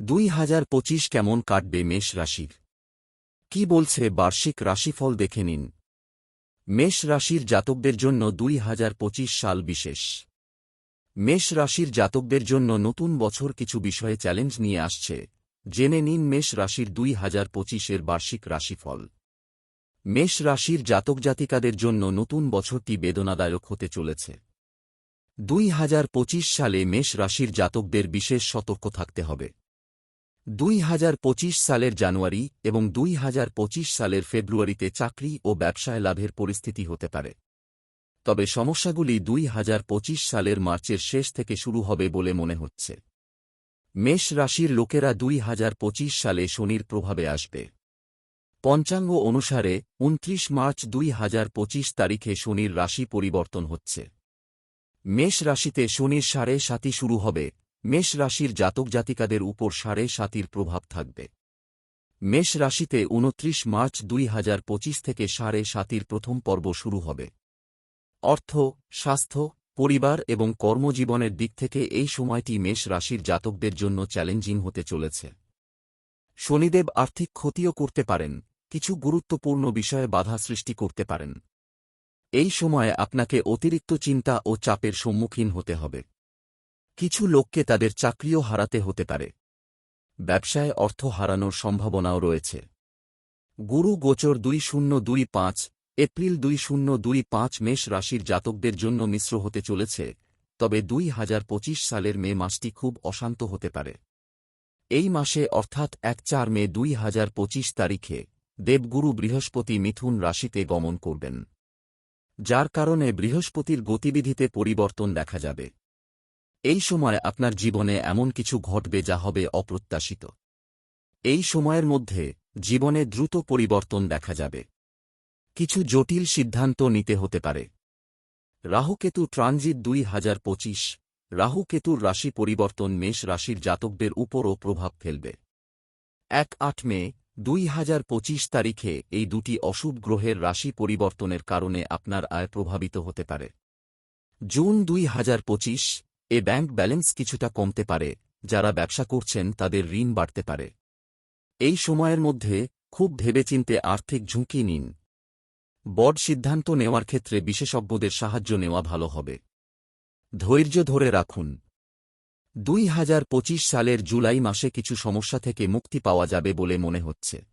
দুই হাজার পঁচিশ কেমন কাটবে মেষ রাশির? কি বলছে বার্ষিক রাশিফল দেখে নিন। মেষ রাশির জাতকদের জন্য দুই হাজার পঁচিশ সাল বিশেষ। মেষ রাশির জাতকদের জন্য নতুন বছর কিছু বিষয়ে চ্যালেঞ্জ নিয়ে আসছে। জেনে নিন মেষ রাশির দুই হাজার পঁচিশের বার্ষিক রাশিফল। মেষ রাশির জাতক জাতিকাদের জন্য নতুন বছরটি বেদনাদায়ক হতে চলেছে। দুই হাজার পঁচিশ সালে মেষ রাশির জাতকদের বিশেষ সতর্ক থাকতে হবে। দুই হাজার পঁচিশ সালের জানুয়ারি এবং দুই হাজার পঁচিশ সালের ফেব্রুয়ারিতে চাকরি ও ব্যবসায় লাভের পরিস্থিতি হতে পারে। তবে সমস্যাগুলি দুই হাজার পঁচিশ সালের মার্চের শেষ থেকে শুরু হবে বলে মনে হচ্ছে। মেষ রাশির লোকেরা দুই হাজার পঁচিশ সালে শনির প্রভাবে আসবে। পঞ্চাঙ্গ অনুসারে উনত্রিশ মার্চ দুই হাজার পঁচিশ তারিখে শনির রাশি পরিবর্তন হচ্ছে। মেষ রাশিতে শনির সাড়ে সাতি শুরু হবে মেষ রাশির জাতক জাতিকাদের উপর সাড়ে সাতির প্রভাব থাকবে। মেষ রাশিতে উনত্রিশ মার্চ দুই হাজার পঁচিশ থেকে সাড়ে সাতির প্রথম পর্ব শুরু হবে। অর্থ, স্বাস্থ্য, পরিবার এবং কর্মজীবনের দিক থেকে এই সময়টি মেষ রাশির জাতকদের জন্য চ্যালেঞ্জিং হতে চলেছে। শনিদেব আর্থিক ক্ষতিও করতে পারেন, কিছু গুরুত্বপূর্ণ বিষয়ে বাধা সৃষ্টি করতে পারেন। এই সময়ে আপনাকে অতিরিক্ত চিন্তা ও চাপের সম্মুখীন হতে হবে। কিছু লোককে তাদের চাকরিও হারাতে হতে পারে। ব্যবসায় অর্থ হারানোর সম্ভাবনাও রয়েছে। গুরু গোচর দুই শূন্য দুই পাঁচ, এপ্রিল দুই শূন্য দুই পাঁচ মেষ রাশির জাতকদের জন্য মিশ্র হতে চলেছে, তবে দুই হাজার পঁচিশ সালের মে মাসটি খুব অশান্ত হতে পারে। এই মাসে অর্থাৎ এক চার মে দুই হাজার পঁচিশ তারিখে দেবগুরু বৃহস্পতি মিথুন রাশিতে গমন করবেন। যার কারণে বৃহস্পতির গতিবিধিতে পরিবর্তন দেখা যাবে। এই সময় আপনার জীবনে এমন কিছু ঘটবে যা হবে অপ্রত্যাশিত। এই সময়ের মধ্যে জীবনে দ্রুত পরিবর্তন দেখা যাবে। কিছু জটিল সিদ্ধান্ত নিতে হতে পারে। রাহুকেতু ট্রানজিট দুই হাজার পঁচিশ, রাহুকেতুর রাশি পরিবর্তন মেষ রাশির জাতকদের উপরও প্রভাব ফেলবে। এক আট মে দুই হাজার পঁচিশ তারিখে এই দুটি অশুভ গ্রহের রাশি পরিবর্তনের কারণে আপনার আয় প্রভাবিত হতে পারে। জুন দুই হাজার পঁচিশ এ ব্যাংক ব্যালেন্স কিছুটা কমতে পারে, যারা ব্যবসা করছেন তাদের ঋণ বাড়তে পারে। এই সময়ের মধ্যে খুব ভেবেচিন্তে আর্থিক ঝুঁকি নিন। বড় সিদ্ধান্ত নেওয়ার ক্ষেত্রে বিশেষজ্ঞদের সাহায্য নেওয়া ভালো হবে। ধৈর্য ধরে রাখুন। দুই হাজার পঁচিশ সালের জুলাই মাসে কিছু সমস্যা থেকে মুক্তি পাওয়া যাবে বলে মনে হচ্ছে।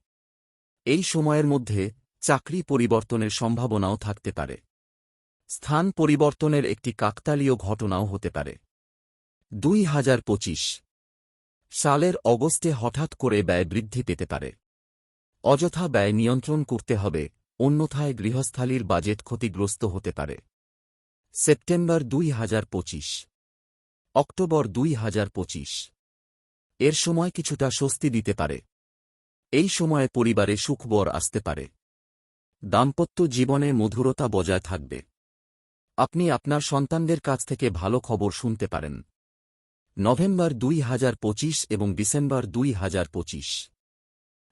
এই সময়ের মধ্যে চাকরি পরিবর্তনের সম্ভাবনাও থাকতে পারে। স্থান পরিবর্তনের একটি কাকতালীয় ঘটনাও হতে পারে। দুই হাজার পঁচিশ। সালের অগস্টে হঠাৎ করে ব্যয় বৃদ্ধি পেতে পারে। অযথা ব্যয় নিয়ন্ত্রণ করতে হবে, অন্যথায় গৃহস্থালীর বাজেট ক্ষতিগ্রস্ত হতে পারে। সেপ্টেম্বর দুই হাজার পঁচিশ। অক্টোবর দুই হাজার পঁচিশ। এর সময় কিছুটা স্বস্তি দিতে পারে। এই সময়ে পরিবারে সুখবর আসতে পারে। দাম্পত্য জীবনে মধুরতা বজায় থাকবে। আপনি আপনার সন্তানদের কাছ থেকে ভালো খবর শুনতে পারেন। নভেম্বর দুই হাজার পঁচিশ এবং ডিসেম্বর দুই হাজার পঁচিশ।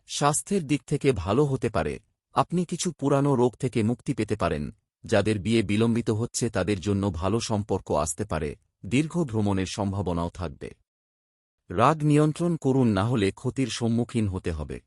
স্বাস্থ্যের দিক থেকে ভালো হতে পারে। আপনি কিছু পুরানো রোগ থেকে মুক্তি পেতে পারেন, যাদের বিয়ে বিলম্বিত হচ্ছে তাদের জন্য ভালো সম্পর্ক আসতে পারে, দীর্ঘ ভ্রমণের সম্ভাবনাও থাকবে। রাগ নিয়ন্ত্রণ করুন না হলে ক্ষতির সম্মুখীন হতে হবে।